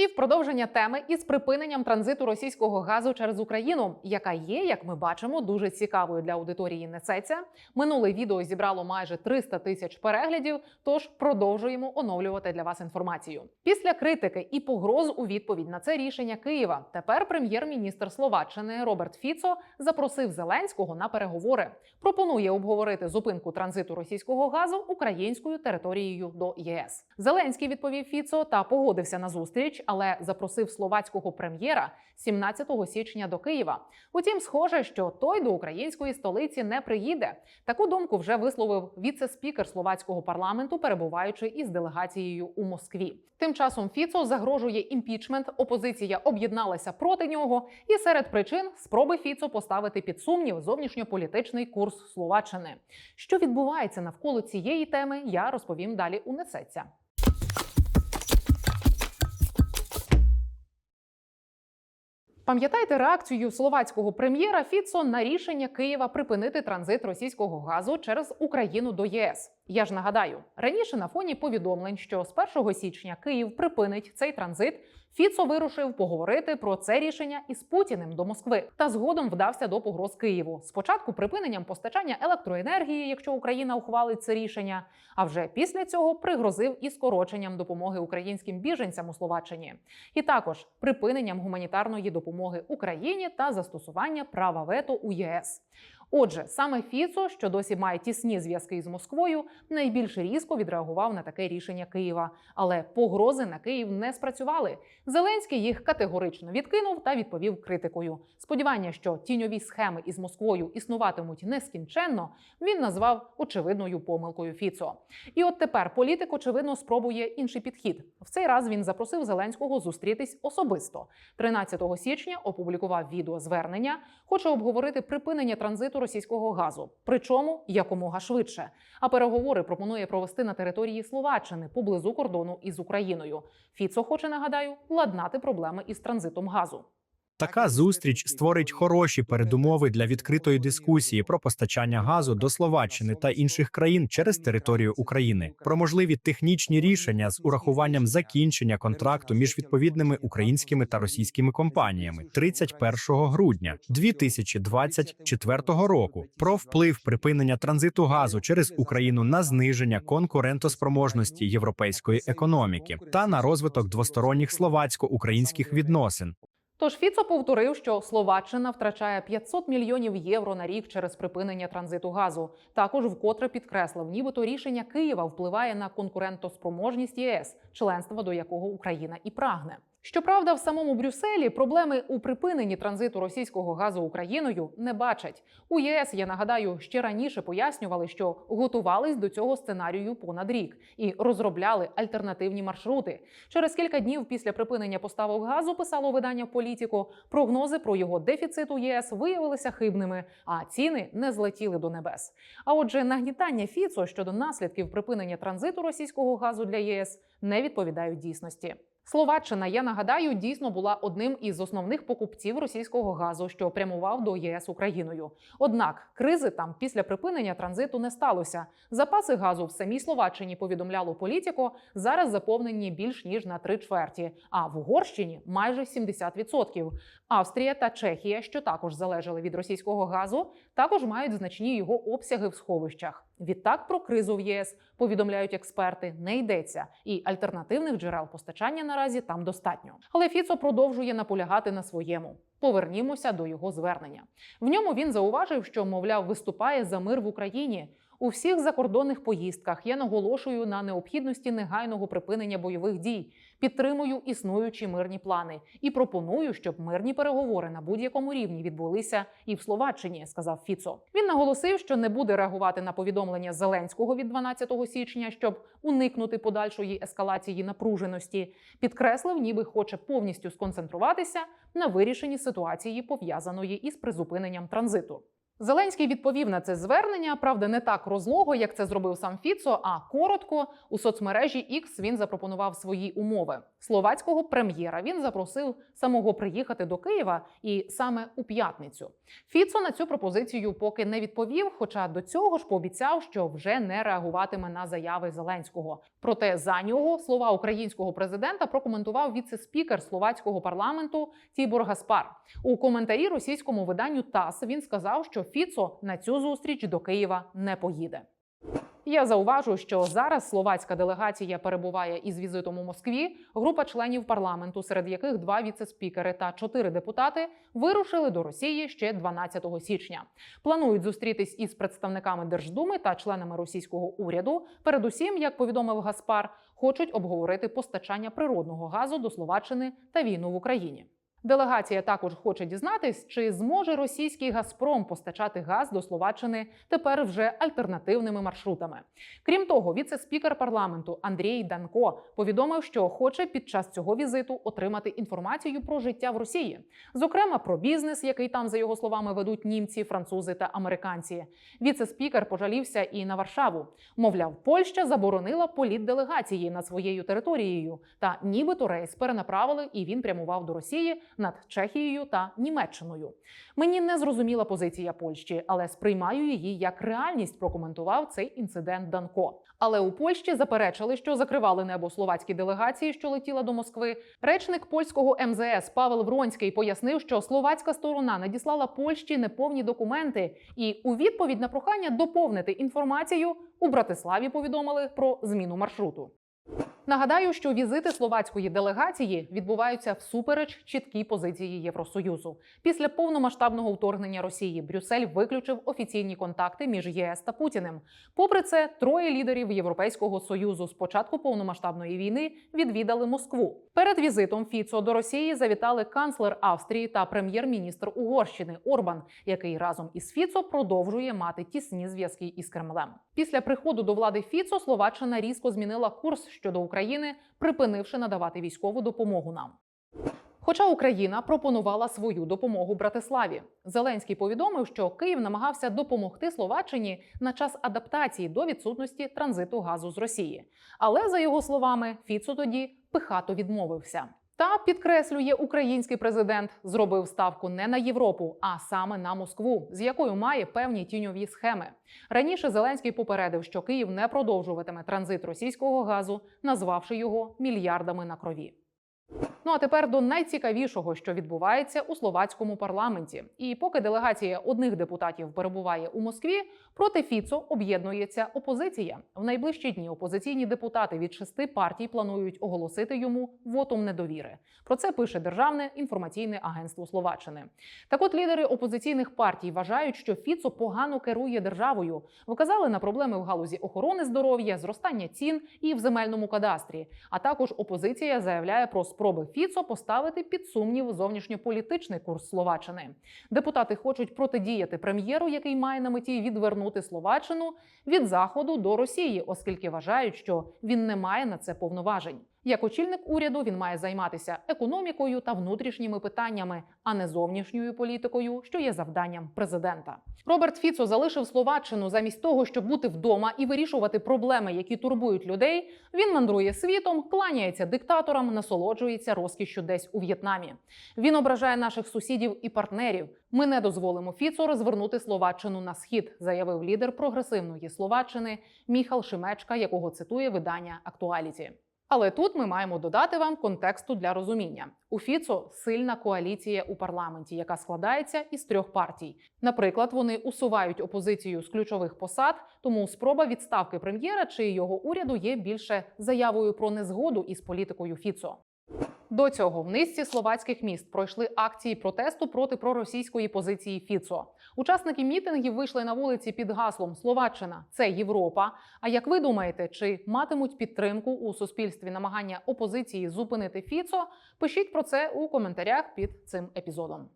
І в продовження теми із припиненням транзиту російського газу через Україну, яка є, як ми бачимо, дуже цікавою для аудиторії несеться. Минуле відео зібрало майже 300 тисяч переглядів. Тож продовжуємо оновлювати для вас інформацію. Після критики і погроз у відповідь на це рішення Києва. Тепер прем'єр-міністр Словаччини Роберт Фіцо запросив Зеленського на переговори. Пропонує обговорити зупинку транзиту російського газу українською територією до ЄС. Зеленський відповів Фіцо та погодився на зустріч, але запросив словацького прем'єра 17 січня до Києва. Утім, схоже, що той до української столиці не приїде. Таку думку вже висловив віце-спікер словацького парламенту, перебуваючи із делегацією у Москві. Тим часом Фіцо загрожує імпічмент. Опозиція об'єдналася проти нього, і серед причин спроби Фіцо поставити під сумнів зовнішньополітичний курс Словаччини. Що відбувається навколо цієї теми, я розповім далі у Пам'ятаєте реакцію словацького прем'єра Фіцо на рішення Києва припинити транзит російського газу через Україну до ЄС? Я ж нагадаю, раніше на фоні повідомлень, що з 1 січня Київ припинить цей транзит. Фіцо вирушив поговорити про це рішення із Путіним до Москви та згодом вдався до погроз Києву. Спочатку припиненням постачання електроенергії, якщо Україна ухвалить це рішення. А вже після цього пригрозив і скороченням допомоги українським біженцям у Словаччині, і також припиненням гуманітарної допомоги Україні та застосування права вето у ЄС. Отже, саме Фіцо, що досі має тісні зв'язки з Москвою, найбільш різко відреагував на таке рішення Києва. Але погрози на Київ не спрацювали. Зеленський їх категорично відкинув та відповів критикою. Сподівання, що тіньові схеми із Москвою існуватимуть нескінченно, він назвав очевидною помилкою Фіцо. І от тепер політик, очевидно, спробує інший підхід. В цей раз він запросив Зеленського зустрітись особисто. 13 січня опублікував відеозвернення, хоче обговорити припинення транзиту російського газу, причому якомога швидше. А переговори пропонує провести на території Словаччини поблизу кордону із Україною. Фіцо хоче нагадаю ладнати проблеми із транзитом газу. Така зустріч створить хороші передумови для відкритої дискусії про постачання газу до Словаччини та інших країн через територію України, про можливі технічні рішення з урахуванням закінчення контракту між відповідними українськими та російськими компаніями 31 грудня 2024 року, про вплив припинення транзиту газу через Україну на зниження конкурентоспроможності європейської економіки та на розвиток двосторонніх словацько-українських відносин. Тож Фіцо повторив, що Словаччина втрачає 500 мільйонів євро на рік через припинення транзиту газу. Також вкотре підкреслив, нібито рішення Києва впливає на конкурентоспроможність ЄС, членства до якого Україна і прагне. Щоправда, в самому Брюсселі проблеми у припиненні транзиту російського газу Україною не бачать. У ЄС я нагадаю ще раніше пояснювали, що готувались до цього сценарію понад рік і розробляли альтернативні маршрути. Через кілька днів після припинення поставок газу писало видання Політіко. Прогнози про його дефіцит у ЄС виявилися хибними, а ціни не злетіли до небес. А отже, нагнітання Фіцо щодо наслідків припинення транзиту російського газу для ЄС не відповідають дійсності. Словаччина, я нагадаю, дійсно була одним із основних покупців російського газу, що прямував до єС Україною. Однак кризи там після припинення транзиту не сталося. Запаси газу в самій Словаччині повідомляло політико. Зараз заповнені більш ніж на три чверті. А в Угорщині майже 70%. Австрія та Чехія, що також залежали від російського газу, також мають значні його обсяги в сховищах. Відтак про кризу в ЄС повідомляють експерти, не йдеться, і альтернативних джерел постачання наразі там достатньо. Але Фіцо продовжує наполягати на своєму. Повернімося до його звернення. В ньому він зауважив, що мовляв виступає за мир в Україні. У всіх закордонних поїздках я наголошую на необхідності негайного припинення бойових дій, підтримую існуючі мирні плани і пропоную, щоб мирні переговори на будь-якому рівні відбулися і в Словаччині, сказав Фіцо. Він наголосив, що не буде реагувати на повідомлення Зеленського від 12 січня, щоб уникнути подальшої ескалації напруженості. Підкреслив, ніби хоче повністю сконцентруватися на вирішенні ситуації, пов'язаної із призупиненням транзиту. Зеленський відповів на це звернення, правда, не так розлого, як це зробив сам Фіцо, а коротко у соцмережі X він запропонував свої умови. Словацького прем'єра він запросив самого приїхати до Києва і саме у п'ятницю. Фіцо на цю пропозицію поки не відповів, хоча до цього ж пообіцяв, що вже не реагуватиме на заяви Зеленського. Проте за нього слова українського президента прокоментував віце-спікер словацького парламенту Тібор Гаспар. У коментарі російському виданню ТАСС він сказав, що Фіцо на цю зустріч до Києва не поїде. Я зауважу, що зараз словацька делегація перебуває із візитом у Москві. Група членів парламенту, серед яких два віце-спікери та чотири депутати, вирушили до Росії ще 12 січня. Планують зустрітись із представниками Держдуми та членами російського уряду. Передусім, як повідомив Гаспар, хочуть обговорити постачання природного газу до Словаччини та війну в Україні. Делегація також хоче дізнатись, чи зможе російський Газпром постачати газ до Словаччини тепер вже альтернативними маршрутами. Крім того, віце-спікер парламенту Андрій Данко повідомив, що хоче під час цього візиту отримати інформацію про життя в Росії, зокрема про бізнес, який там, за його словами, ведуть німці, французи та американці. Віце-спікер пожалівся і на Варшаву. Мовляв, Польща заборонила політ делегації над своєю територією, та нібито рейс перенаправили, і він прямував до Росії над Чехією та Німеччиною. Мені не зрозуміла позиція Польщі, але сприймаю її як реальність. Прокоментував цей інцидент Данко. Але у Польщі заперечили, що закривали небо словацькій делегації, що летіла до Москви. Речник польського МЗС Павел Вронський пояснив, що словацька сторона надіслала Польщі неповні документи, і у відповідь на прохання доповнити інформацію у Братиславі повідомили про зміну маршруту. Нагадаю, що візити словацької делегації відбуваються всупереч чіткій позиції Євросоюзу. Після повномасштабного вторгнення Росії Брюссель виключив офіційні контакти між ЄС та Путіним. Попри це, троє лідерів Європейського союзу з початку повномасштабної війни відвідали Москву. Перед візитом Фіцо до Росії завітали канцлер Австрії та прем'єр-міністр Угорщини Орбан, який разом із Фіцо продовжує мати тісні зв'язки із Кремлем. Після приходу до влади Фіцо Словаччина різко змінила курс щодо України, припинивши надавати військову допомогу нам. Хоча Україна пропонувала свою допомогу Братиславі, Зеленський повідомив, що Київ намагався допомогти Словаччині на час адаптації до відсутності транзиту газу з Росії. Але за його словами, Фіцу тоді пихато відмовився. Та підкреслює, український президент зробив ставку не на Європу, а саме на Москву, з якою має певні тіньові схеми. Раніше Зеленський попередив, що Київ не продовжуватиме транзит російського газу, назвавши його мільярдами на крові. Ну а тепер до найцікавішого, що відбувається у словацькому парламенті. І поки делегація одних депутатів перебуває у Москві, проти Фіцо об'єднується опозиція. В найближчі дні опозиційні депутати від шести партій планують оголосити йому вотум недовіри. Про це пише Державне інформаційне агентство Словаччини. Так, от лідери опозиційних партій вважають, що Фіцо погано керує державою, вказали на проблеми в галузі охорони здоров'я, зростання цін і в земельному кадастрі. А також опозиція заявляє про спроби Фіцо поставити під сумнів зовнішньополітичний курс Словаччини. Депутати хочуть протидіяти прем'єру, який має на меті відвернути Словаччину від заходу до Росії, оскільки вважають, що він не має на це повноважень. Як очільник уряду він має займатися економікою та внутрішніми питаннями, а не зовнішньою політикою, що є завданням президента. Роберт Фіцо залишив Словаччину замість того, щоб бути вдома і вирішувати проблеми, які турбують людей. Він мандрує світом, кланяється диктаторам, насолоджується розкішшю десь у В'єтнамі. Він ображає наших сусідів і партнерів. Ми не дозволимо Фіцо розвернути Словаччину на схід, заявив лідер прогресивної Словаччини Міхал Шимечка, якого цитує видання Актуаліті. Але тут ми маємо додати вам контексту для розуміння. У Фіцо сильна коаліція у парламенті, яка складається із трьох партій. Наприклад, вони усувають опозицію з ключових посад, тому спроба відставки прем'єра чи його уряду є більше заявою про незгоду із політикою Фіцо. До цього в низці словацьких міст пройшли акції протесту проти проросійської позиції Фіцо. Учасники мітингів вийшли на вулиці під гаслом Словаччина це Європа. А як ви думаєте, чи матимуть підтримку у суспільстві намагання опозиції зупинити Фіцо? Пишіть про це у коментарях під цим епізодом.